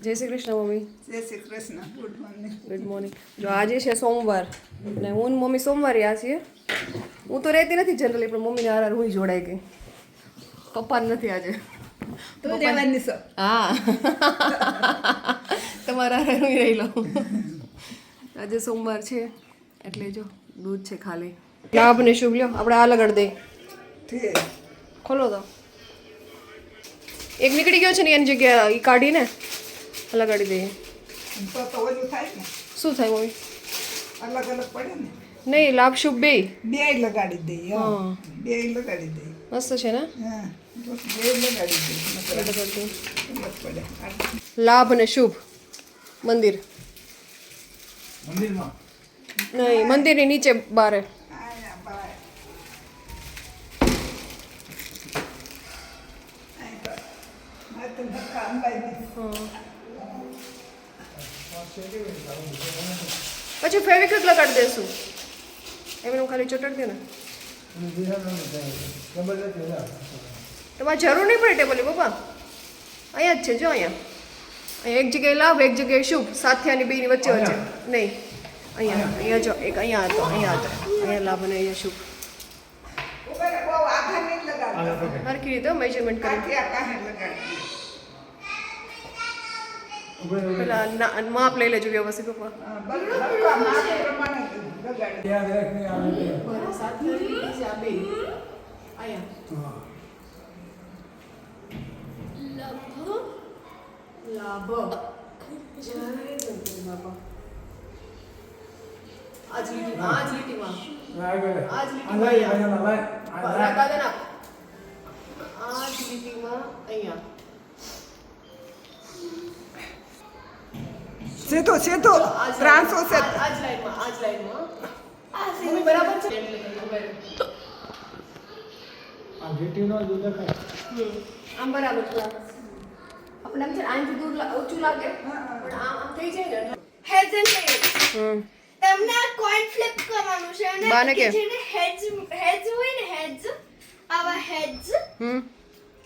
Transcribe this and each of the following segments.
જય શ્રી કૃષ્ણ મમ્મી. જય Shri Krishna. Good morning good morning જો આજે છે સોમવાર ને હું મમ્મી સોમવારે આ છીએ. હું તો રહેતી નથી જનરલી પણ મમ્મીને હાર હું જોડાઈ ગઈ. પપ્પા નથી આજે. તો રહેવાની સર હા. તમારા હાર હું રહી લઉં. આજે સોમવાર છે એટલે જો દૂધ છે ખાલી. લાભને શુભ લ્યો. આપણે આ લગાડ દઈએ. ખોલો તો. એક નીકળી ગયો છે ને એની જગ્યા એ કાઢીને. લગાડી દઈએ. તો તો ઓલું થાય ને. શું થાય મમ્મી? અલગ અલગ પડે ને. નહીં લાભ શુભ બે. બે લગાડી દઈએ હા. હા. બે લગાડી દઈએ. મસ્ત છે ને? હા. લાભ અને શુભ. મંદિર. નહીં મંદિરની નીચે બારે. આયા પછી ફેવિક્વિક લગાડી દેશું. એમને ખાલી ચોટાડી દે ને. તમારે જરૂર નહીં પડે ટેબલ પપ્પા. અહીંયા જ છે જો અહીંયા. અહીંયા એક જગ્યાએ લાભ એક જગ્યાએ શુભ. સાથિયાની બેની વચ્ચે વચ્ચે. નહીં. અહીંયા અહીંયા જો એક અહીંયા હતો અહીંયા હતો. અહીંયા લાભ અને અહીંયા શુભ. હરખી રીતે મેજરમેન્ટ કરી કાંઠે આ કાંઠે લગાડી દઈએ. પેલા માપ લઈ લેજો વ્યવસ્થિત લગાડી આજ લીટીમાં આજ લીટીમાં આજ લીટીમાં આજ લીટીમાં અહીંયા સીધું સીધું આજ ત્રાસો છે આજ આજ લાઈનમાં આજ લાઈનમાં આ સીધી બરાબર છે? આમ બરાબર છે. આપણે આમ છે આનાથી દૂર ઓછું લાગે પણ આમ આમ થઈ જાય ને heads હમ. તમને આ coin ફ્લિપ કરવાનું છે અને બાને કે? જેને હોય ને heads આવા heads હમ.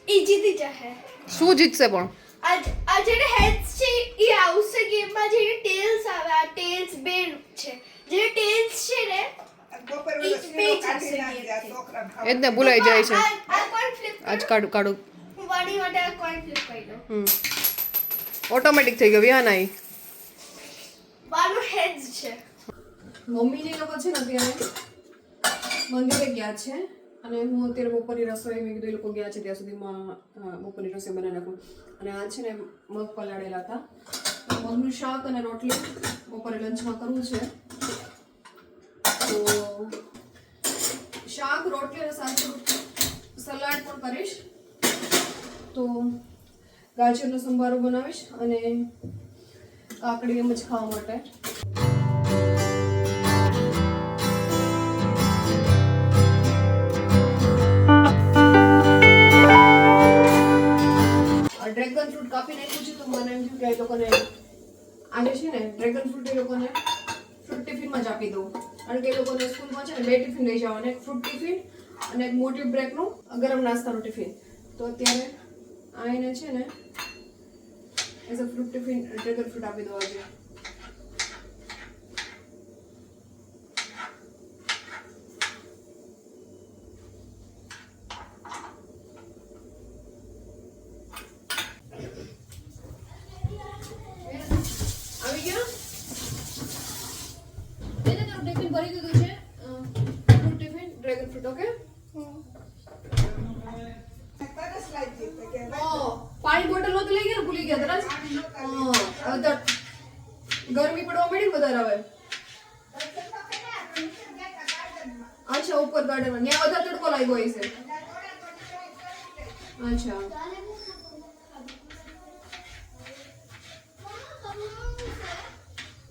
ઈ જીતી જશે. શું જીતશે પણ આ આ જેને heads છે આવશે ગેમમાં જે ટેલ્સ આવે આ ટેલ્સ બે છે. જે ટેલ્સ છે ને બપોર ઈ વેલા જ શીરો બે કાઢી જશે નાખજે, આ છોકરાને એ જ ને ભૂલાઈ જાય છે. આજ કાઢું કાઢું. ઓટોમેટિક થઈ ગયો વિહાન આઈ. છે. મમ્મી ને લોકો છે ને અત્યારે મંદિરે ગયા છે. અને હું અત્યારે બપોરની રસોઈ મેં કીધું એ લોકો ગયા છે ત્યાં સુધીમાં બપોરની રસોઈ બનાવી નાખું. અને આ છે ને મગ પલાળેલા હતા. મગનું શાક અને રોટલી બપોરે લંચમાં કરવું છે. તો શાક, રોટલી અને સાથે સલાડ પણ કરીશ. તો ગાજરનો સંભારો બનાવીશ અને કાકડી એમ જ ખાવા માટે. કાપી નાખ્યું છે તો મને એમ થયું કે એ લોકોને આજે છે ને ડ્રેગન ફ્રૂટ એ લોકોને ફ્રૂટ ટિફિનમાં જ આપી દઉં. કારણ કે એ લોકોને સ્કૂલમાં છે ને બે ટિફિન લઈ જવાના, એક ફ્રૂટ ટિફિન અને એક મોટી બ્રેકનું ગરમ નાસ્તાનું ટિફિન તો અત્યારે આઈને છે ને as a fruit tiffin dragon fruit આપી દો આજે આવી ગયો એને તારું ટિફિન ભરી દીધું છે fruit tiffin dragon fruit okay તરસ લાગી તો કે પાણી બોટલ નહોતી લઈ ગયા ને ભૂલી ગયા તરત હા હવે તો ગરમી પડવા મળી વધારે હવે? અચ્છા, ઉપર ગાર્ડનમાં. ત્યાં વધારે તડકો લાગ્યો હશે અચ્છા.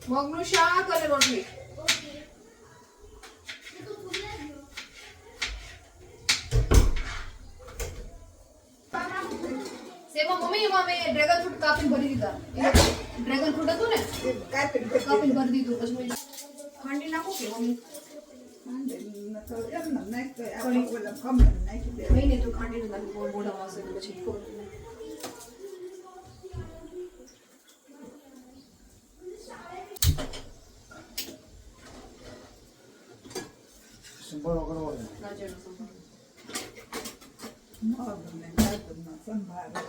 મગનું શાક અને રોટલી. सेम मम्मी એમાં મે ડ્રેગન ફ્રૂટ કાપીને ભરી દીધા ડ્રેગન ફ્રૂટ હતું ને કાપીને કાપીને ભરી દીધું બસ મેં ખાંડી નાખું કે મમ્મી ખાંડી તો ખાંડી નાખી મોઢામાં હશે પછી સંભાળો કરવાનો મગને ગાજરનો સંભારો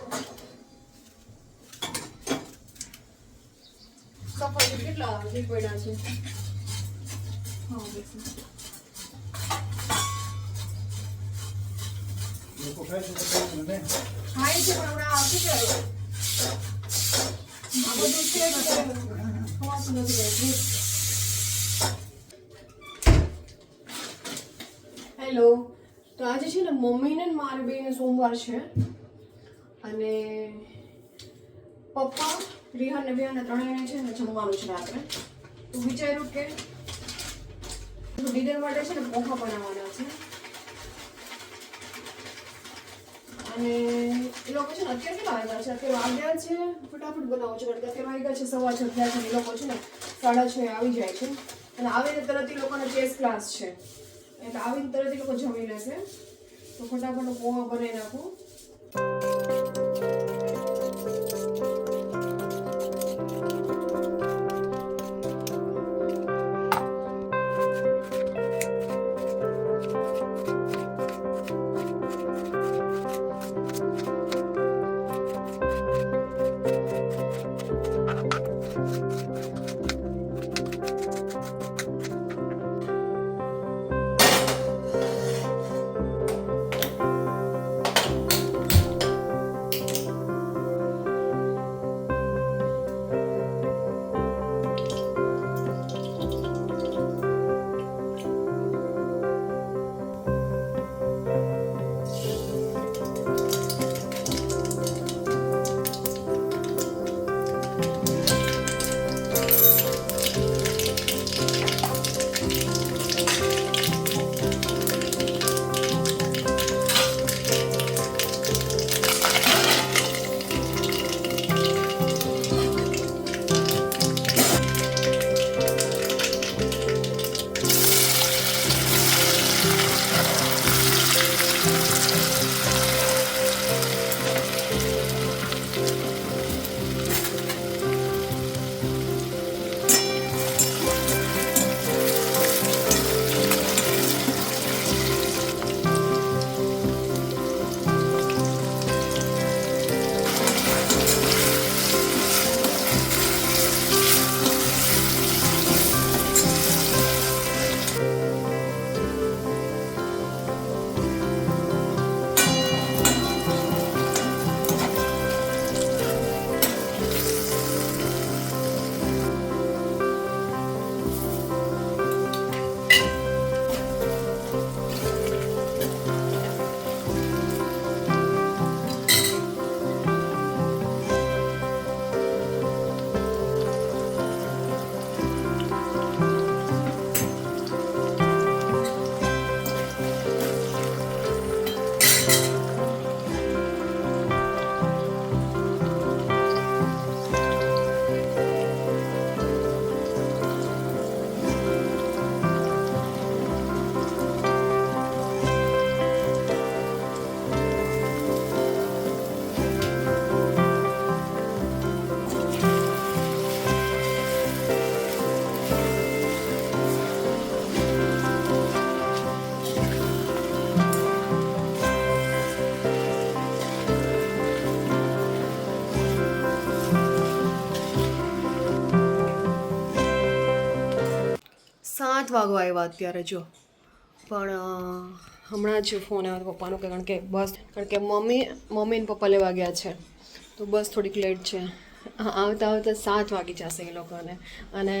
સફરજન કેટલા હા લોકો ખાય છે છે પણ હમણાં શું કહેવાય આ બધું નથી. હેલો તો આજે છે ને મમ્મીને મારે બેને સોમવાર છે. અને પપ્પા રિહાન ને બેન ત્રણેયને છે ને જમવાનું છે રાત્રે. તો વિચાર્યું કે ડિનર માટે છે ને પોખા બનાવવાના છે. અને એ લોકો છે ને અત્યારે કેટલા વાગ્યા છે? અત્યારે વાગ્યા છે, ફટાફટ બનાવો છે. કારણ કે અત્યારે વાગ્યા છે સવા છ છે એ લોકો છે ને સાડા છ આવી જાય છે. અને આવીને તરત એ લોકોનો ચેસ ક્લાસ છે. એટલે આવીને તરત લોકો જમી લેશે તો ફટાફટ પોવા બનાવી નાખું. સાત વાગવા આવ્યા અત્યારે જો. પણ હમણાં જ ફોન આવ્યો પપ્પાનો કારણ કે બસ, કારણ કે મમ્મી મમ્મી ને પપ્પા લેવા ગયા છે. તો બસ થોડીક લેટ છે. આવતા આવતા સાત વાગી જશે એ લોકોને. અને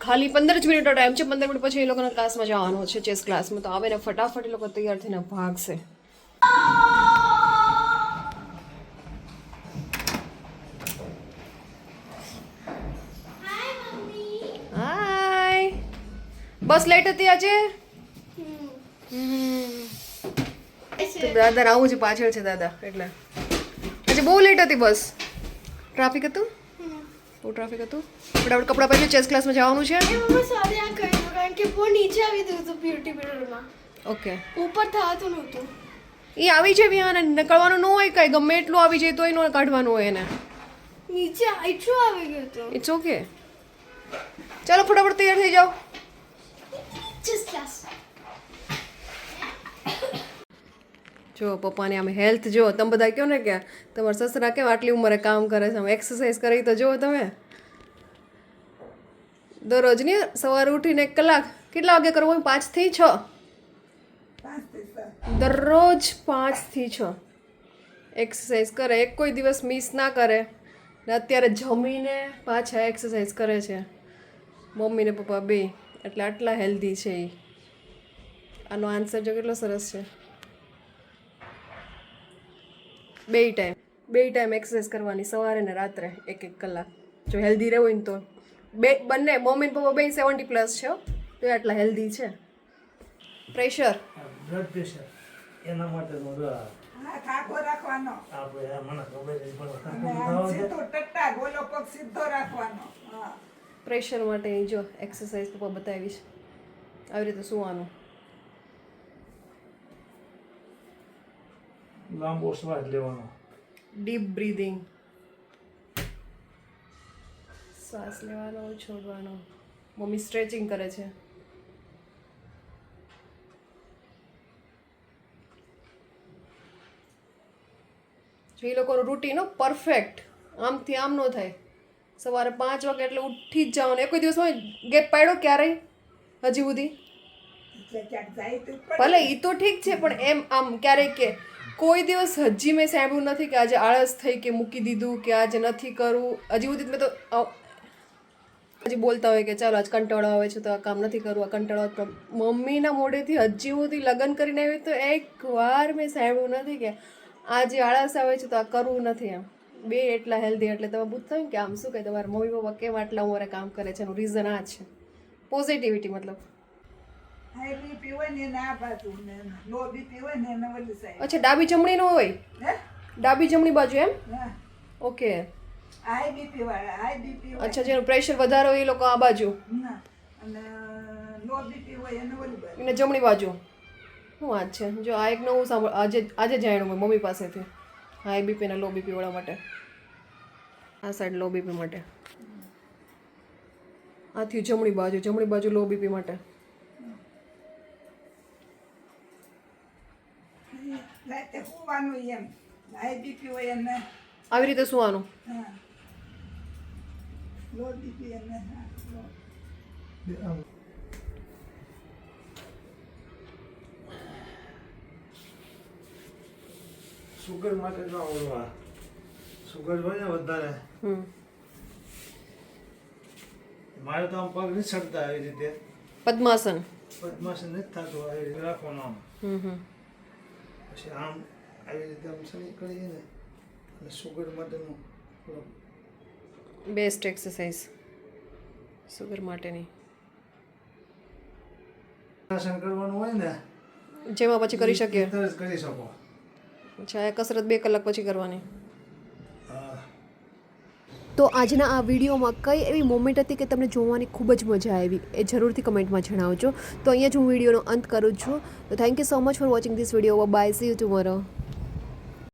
ખાલી પંદર જ મિનિટનો ટાઈમ છે, પંદર મિનિટ પછી એ લોકોના ક્લાસમાં જવાનો છે ચેસ ક્લાસમાં તો આવે ને ફટાફટ એ લોકો તૈયાર થઈને ભાગશે. બસ લેટ હતી આજે? તો દાદા આવું છે પાછળ છે દાદા એટલે. આજે બહુ લેટ હતી બસ. ટ્રાફિક હતું? બહુ ટ્રાફિક હતું? ફટાફટ કપડાં પહેરીને ચેસ ક્લાસમાં જવાનું છે? કારણ કે બહુ નીચે આવી ગયું હતું બ્યુટી પાર્લરમાં ઓકે ઉપર થતું નહોતું. એ આવી છે વિહાને નીકળવાનું ન હોય કાંઈ ગમે એટલું આવી જાય તોય ન કાઢવાનું હોય એને. નીચે એટલું આવી ગયું હતું. ઇટ્સ ઓકે ચાલો ફટાફટ તૈયાર થઈ જાઓ ચેસ ક્લાસ જો પપ્પાની આમ હેલ્થ જો તમે બધા કહો ને કે તમારા સસરા કેમ આટલી ઉંમરે કામ કરે છે આમ એક્સરસાઇઝ કરી તો જુઓ તમે. દરરોજ ને સવારે ઉઠીને એક કલાક કેટલા વાગે કરવું પાંચથી છ? દરરોજ પાંચથી છ. એક્સરસાઇઝ કરે એક કોઈ દિવસ મિસ ના કરે. ને અત્યારે જમીને પાછા એક્સરસાઇઝ કરે છે. મમ્મી ને પપ્પા બે એટલે આટલા હેલ્ધી છે એ આનો આન્સર જો કેટલો સરસ છે. બે ટાઈમ બે ટાઈમ એક્સરસાઇઝ કરવાની સવારે ને રાત્રે એક એક કલાક. જો હેલ્ધી રહેવું હોય ને તો. બે બંને મમ્મી ને પપ્પા બે સેવન્ટી પ્લસ છે તો એ આટલા હેલ્ધી છે. પ્રેશર બ્લડ પ્રેશર એના માટે રાખવાનો. ટટ્ટા ગોલો પગ સીધો રાખવાનો. પ્રેશર માટે જો એક્સરસાઇઝ પપ્પા બતાવીશ. આવી રીતે સુવાનું. લાંબો શ્વાસ લેવાનો. ડીપ બ્રીધિંગ શ્વાસ લેવાનો છોડવાનો. મમ્મી સ્ટ્રેચિંગ કરે છે. એ લોકોનું રૂટીન પરફેક્ટ આમથી આમ ન થાય. સવારે પાંચ વાગે એટલે ઉઠી જ જવાનું. એક કોઈ દિવસ હોય ગેપ પાડ્યો ક્યારેય? હજી સુધી? એટલે ક્યાંક જાય તો પડે. ભલે એ તો ઠીક છે પણ એમ આમ ક્યારેક કે કોઈ દિવસ હજી મેં સાંભળ્યું નથી કે આજે આળસ થઈ કે મૂકી દીધું, કે આજે નથી કરવું હજી સુધી મેં તો હજી બોલતા હોય કે ચાલો આજ કંટાળો આવે છે તો આ કામ નથી કરવું, આ કંટાળો મમ્મીના મોઢેથી હજી સુધી લગ્ન કરીને આવી તો એક વાર મેં સાંભળ્યું નથી કે આજે આળસ આવે છે તો આ કરવું નથી એમ. બે એટલા હેલ્ધી એટલે તમે પૂછતા હોય કે આમ શું કે તમારા મમ્મી પપ્પા કેમ આટલા ઉંમરે કામ કરે છે? એનું રીઝન આ છે. પોઝિટિવિટી મતલબ. અચ્છા ડાબી જમણી નો હોય? હે? ડાબી જમણી બાજુ એમ? હા. ઓકે. અચ્છા જેનું પ્રેશર વધારે હોય એ લોકો આ બાજુ. અને જમણી બાજુ. શું વાત છે? જો આ એક નવું સાંભળ આજે આજે જાણ્યું મેં મમ્મી પાસેથી. હાઈ બીપી અને લો બીપી વાળા માટે. આ સાઈડ લો બીપી માટે. આથી જમણી બાજુ જમણી બાજુ લો બીપી માટે. રાતે સુવાનું એમ. હાઈ બીપી હોય એને. આવી રીતે સુવાનું? હા. લો બીપી એને હા સુગર માટે જો ઓળવા સુગર હોય ને વધારે. હમ. મારે તો આમ પગ નહીં ચડતા આવી રીતે. પદ્માસન. પદ્માસન નથી થતું આવી રીતે રાખવાનું આમ. હમ હમ. પછી આમ આવી રીતે આમ સમીકરણ કરીએ ને અને સુગર માટેનું બેસ્ટ એક્સરસાઇઝ સુગર માટેની. આસન કરવાનું હોય ને જેમાં પછી કરી શકીએ. કરી શકો. અચ્છા કસરત બે કલાક પછી કરવાની. તો આજના આ વિડીયોમાં કઈ એવી મોમેન્ટ હતી કે તમને જોવાની ખૂબ જ મજા આવી એ જરૂરથી કમેન્ટમાં જણાવજો. તો અહીંયા જ હું વિડીયોનો અંત કરું છું. તો thank you so much for watching this video bye see you tomorrow